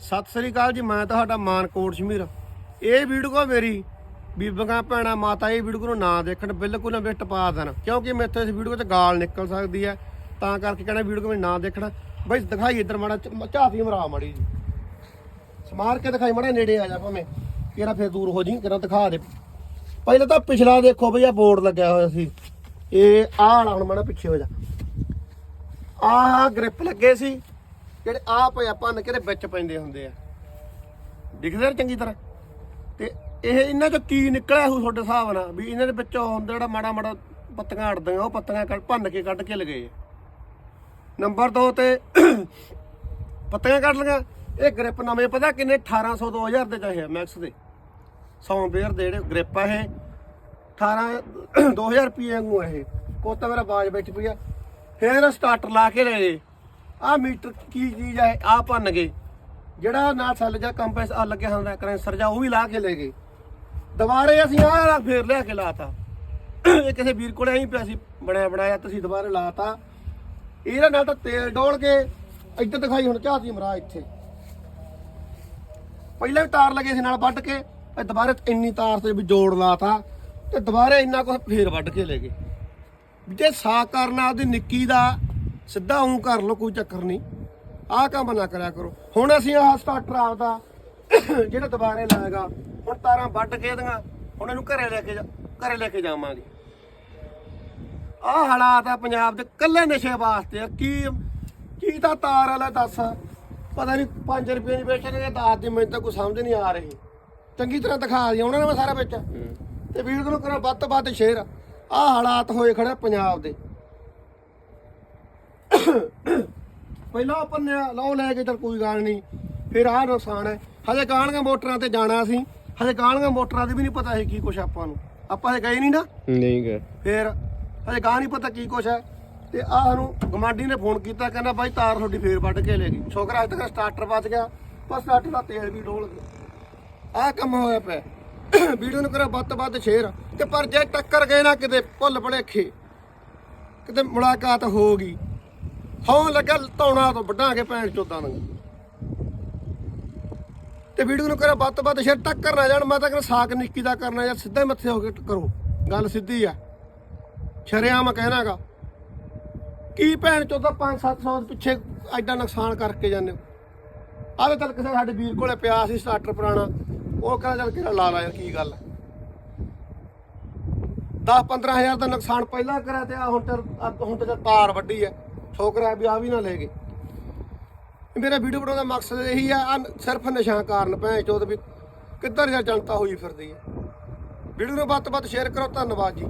ਸਤਿ ਸ੍ਰੀ ਅਕਾਲ ਜੀ, ਮੈਂ ਤੁਹਾਡਾ ਮਾਨਕੋਟ ਸ਼ਮੀਰ। ਇਹ ਵੀਡੀਓ ਮੇਰੀ। ਬੀਬੀਆਂ ਭੈਣਾਂ ਮਾਤਾ, ਇਹ ਵੀਡੀਓ ਨੂੰ ਨਾ ਦੇਖਣ, ਬਿਲਕੁਲ ਨਾ ਵਿੱਚ ਪਾ ਦੇਣ। ਕਿਉਂਕਿ ਮੈਥੋਂ ਇਸ ਵੀਡੀਓ 'ਚ ਗਾਲ ਨਿਕਲ ਸਕਦੀ ਹੈ, ਤਾਂ ਕਰਕੇ ਕਹਿੰਦਾ ਵੀਡੀਓ ਨੂੰ ਨਾ ਦੇਖਣਾ। ਬਈ, ਦਿਖਾਈ ਇੱਧਰ ਮਾੜਾ ਝਾਤੀ ਮਰਾ ਮਾੜੀ ਜੀ ਸਮਾਰ ਕੇ ਦਿਖਾਈ, ਮਾੜਾ ਨੇੜੇ ਆ ਜਾ ਭਾਵੇਂ। ਕਿਹੜਾ ਫੇਰ ਦੂਰ ਹੋ ਜੀ, ਕਿਹੜਾ ਦਿਖਾ ਦੇ। ਪਹਿਲਾਂ ਤਾਂ ਪਿਛਲਾ ਦੇਖੋ ਬਈ ਆ ਬੋਰਡ ਲੱਗਿਆ ਹੋਇਆ ਸੀ। ਇਹ ਆਹ ਵਾਲਾ ਹੁਣ ਮਾੜਾ ਪਿੱਛੇ ਹੋ ਜਾ। ਆਹ ਗ੍ਰਿਪ ਲੱਗੇ ਸੀ। ਜਿਹੜੇ ਆਹ ਪਿਆ ਭੰਨ ਕੇ ਤੇ ਵਿੱਚ ਪੈਂਦੇ ਹੁੰਦੇ ਆ। ਦਿਖਦੇ ਚੰਗੀ ਤਰ੍ਹਾਂ। ਤੇ ਇਹ ਇਹਨਾਂ ਚੋਂ ਕੀ ਨਿਕਲਿਆ ਹੋਊ ਤੁਹਾਡੇ ਹਿਸਾਬ ਨਾਲ? ਵੀ ਇਹਨਾਂ ਦੇ ਵਿੱਚੋਂ ਹੁੰਦਾ ਜਿਹੜਾ ਮਾੜਾ ਮਾੜਾ ਪੱਤੀਆਂ ਅੜਦੀਆਂ ਉਹ ਪੱਤੀਆਂ ਕੱਢ ਭੰਨ ਕੇ ਕੱਢ ਕੇ ਲਗੇ ਨੰਬਰ 2 ਤੇ ਪੱਤੀਆਂ ਕੱਢ ਲਈਆਂ। ਇਹ ਗ੍ਰਿਪ ਨਵੇਂ, ਪਤਾ ਕਿੰਨੇ? 1800 2000 ਦੇ ਚਾਹੇ ਮੈਕਸ ਦੇ। 100 ਦੇ ਜਿਹੜੇ ਗ੍ਰਿਪ ਆ ਇਹ। 18 2000 ਰੁਪਏ ਵਾਂਗੂ ਆ ਇਹ। ਕੋਤਾ ਮੇਰਾ ਬਾਜ ਵਿੱਚ ਪਿਆ। ਫੇਰ ਸਟਾਰਟਰ ਲਾ ਕੇ ਲੈ ਗਏ ਆ ਮੀਟਰ ਕੀ ਚੀਜ਼ ਹੈ ਆ ਭੰਨ ਗਏ। ਜਿਹੜਾ ਨਾਲ ਸੈੱਲ ਜਾਂ ਕੰਪੈਸ ਆ ਲੱਗਿਆ ਹੁੰਦਾ, ਕਰੈਂਸਰ ਜਾਂ ਉਹ ਵੀ ਲਾ ਕੇ ਲੈ ਗਏ। ਦੁਬਾਰੇ ਅਸੀਂ ਆਹ ਵਾਲਾ ਫੇਰ ਲਿਆ ਕੇ ਲਾਤਾ। ਇਹ ਕਿਸੇ ਵੀਰ ਕੋਲੇ ਐਂ ਪਿਆ ਸੀ, ਬਣਿਆ, ਬਣਾਇਆ, ਤੁਸੀਂ ਦੁਬਾਰੇ ਲਾਤਾ। ਇਹਦੇ ਨਾਲ ਤਾਂ ਤੇਲ ਡੋਲ ਕੇ ਇੱਧਰ ਦਿਖਾਈ, ਹੁਣ ਝਾਤੀ ਮਰਾ ਇੱਥੇ। ਪਹਿਲਾਂ ਵੀ ਤਾਰ ਲੱਗੇ ਸੀ ਨਾਲ ਵੱਢ ਕੇ, ਇਹ ਦੁਬਾਰੇ ਇੰਨੀ ਤਾਰ ਤੇ ਵੀ ਜੋੜ ਲਾਤਾ ਤੇ ਦੁਬਾਰੇ ਇੰਨਾ ਕੁਝ ਫੇਰ ਵੱਢ ਕੇ ਲੈ ਗਏ। ਜੇ ਸਾ ਕਰਨਾ ਉਹਦੀ ਨਿੱਕੀ ਦਾ ਸਿੱਧਾ ਉਂ ਕਰ ਲਓ ਕੋਈ ਚੱਕਰ ਨਹੀਂ। ਆਹ ਕੰਮ ਨਾ ਕਰਿਆ ਕਰੋ। ਹੁਣ ਅਸੀਂ ਆਹ ਸਟਾਰਟਰ ਆਪਦਾ ਜਿਹੜਾ ਦੁਬਾਰੇ ਲਾਏਗਾ ਹੁਣ ਤਾਰਾਂ ਵੱਢ ਕੇ ਦੀਆਂ ਹੁਣ ਇਹਨੂੰ ਘਰੇ ਲੈ ਕੇ ਘਰੇ ਲੈ ਕੇ ਜਾਵਾਂਗੇ। ਆਹ ਹਾਲਾਤ ਆ ਪੰਜਾਬ ਦੇ ਕੱਲੇ ਨਸ਼ੇ ਵਾਸਤੇ। ਕੀ ਕੀ ਤਾਂ ਤਾਰ ਵਾਲਾ ਦੱਸ। ਪਤਾ ਨਹੀਂ 5 ਰੁਪਏ ਦੀ ਵੇਚਣਗੇ 10 ਦੀ ਮੈਨੂੰ ਤਾਂ ਕੋਈ ਸਮਝ ਨਹੀਂ ਆ ਰਹੀ। ਚੰਗੀ ਤਰ੍ਹਾਂ ਦਿਖਾ ਦਿਆ ਉਹਨਾਂ ਨੇ ਮੈਂ ਸਾਰਾ ਵਿੱਚ। ਤੇ ਵੀਡੀਓ ਨੂੰ ਕਰੋ ਵੱਧ ਤੋਂ ਵੱਧ ਸ਼ੇਅਰ। ਆਹ ਹਾਲਾਤ ਹੋਏ ਖੜੇ ਪੰਜਾਬ ਦੇ। ਪਹਿਲਾਂ ਆਪਾਂ ਨੇ ਲਓ ਲੈ ਕੇ ਚਲ ਕੋਈ ਗੱਲ ਨਹੀਂ। ਫਿਰ ਆਹ ਨੁਕਸਾਨ ਹੈ। ਹਜੇ ਕਾਣੀਆਂ ਮੋਟਰਾਂ ਤੇ ਜਾਣਾ ਸੀ। ਹਜੇ ਕਾਣੀਆਂ ਮੋਟਰਾਂ ਦੀ ਵੀ ਨਹੀਂ ਪਤਾ ਹੈ ਕੀ ਕੁਛ ਆਪਾਂ ਨੂੰ। ਆਪਾਂ ਹਜੇ ਗਏ ਨਹੀਂ ਨਾ। ਨਹੀਂ ਗਏ। ਫਿਰ ਹਜੇ ਗਾਹ ਨਹੀਂ ਪਤਾ ਕੀ ਕੁਛ ਹੈ। ਤੇ ਆਹ ਨੂੰ ਗਮਾਂਡੀ ਨੇ ਫੋਨ ਕੀਤਾ ਕਹਿੰਦਾ ਬਾਈ ਤਾਰ ਤੁਹਾਡੀ ਫੇਰ ਵੱਢ ਕੇ ਲੈ ਗਈ। ਛੋਕਰਾ ਅੱਜ ਤੱਕ ਸਟਾਰਟਰ ਬਚ ਗਿਆ। ਪਰ ਸਟਾਰਟਰ ਦਾ ਤੇਲ ਵੀ ਡੋਲ ਗਿਆ। ਆਹ ਕੰਮ ਹੋਇਆ ਪਿਆ। ਵੀਡੀਓ ਨੂੰ ਕਰੋ ਵੱਧ ਵੱਧ ਸ਼ੇਅਰ ਤੇ ਪਰ ਜੇ ਟੱਕਰ ਗਏ ਨਾ ਕਿਤੇ ਭੁੱਲ ਭੁਲੇਖੇ ਕਿਤੇ ਮੁਲਾਕਾਤ ਹੋ ਗਈ ਹੋਂ ਲੱਗਾ ਧੌਣਾ ਤੋਂ ਵੱਢਾਂ ਕੇ ਭੈਣ ਚੋਦਾਂ ਨੂੰ। ਤੇ ਵੀਡੀਓ ਨੂੰ ਕਰੋ ਵੱਧ ਤੋਂ ਵੱਧ ਸ਼ੇਅਰ ਟੱਕਰ ਨਾ ਜਾਣ ਮੈਂ ਤਾਂ ਕਹਿੰਦਾ ਸਾਕ ਨਿੱਕੀ ਦਾ ਕਰਨਾ ਜਾਂ ਸਿੱਧਾ ਮੱਥੇ ਹੋ ਕੇ ਕਰੋ। ਗੱਲ ਸਿੱਧੀ ਆ। ਸ਼ਰਿਆਮ ਕਹਿਣਾਗਾ ਕੀ ਭੈਣ ਚੋਦਾ 5-700 ਦੇ ਪਿੱਛੇ ਐਡਾ ਨੁਕਸਾਨ ਕਰਕੇ ਜਾਂਦੇ ਹੋ? ਆਹ ਚੱਲ ਕਿਸੇ ਸਾਡੇ ਵੀਰ ਕੋਲੇ ਪਿਆ ਸੀ ਸਟਾਰਟਰ ਪੁਰਾਣਾ। ਉਹ ਕਹਿੰਦਾ ਚੱਲ ਕਿਹੜਾ ਲਾ ਲਾ ਯਾਰ, ਕੀ ਗੱਲ 10-15000 ਦਾ ਨੁਕਸਾਨ ਪਹਿਲਾਂ ਕਰਿਆ ਤੇ ਆ ਹੁਣ ਤੇ ਆਹ ਹੁਣ ਤੇ ਤਾਰ ਵੱਡੀ ਹੈ ਛੋਕਰਾ ਵੀ ਆ ਵੀ ਨਾ ਲੈ ਗਏ। ਮੇਰਾ ਵੀਡੀਓ ਬਣਾਉਣ ਦਾ ਮਕਸਦ ਇਹੀ ਆ ਸਿਰਫ ਨਸ਼ਾ ਕਾਰਨ ਭੈਣ ਚੋਦ ਵੀ। ਕਿੱਧਰ ਜਾ ਜਨਤਾ ਹੋਈ ਫਿਰਦੀ ਹੈ ਵੀਡੀਓ ਨੂੰ ਵੱਧ ਤੋਂ ਵੱਧ ਸ਼ੇਅਰ ਕਰੋ, ਧੰਨਵਾਦ ਜੀ।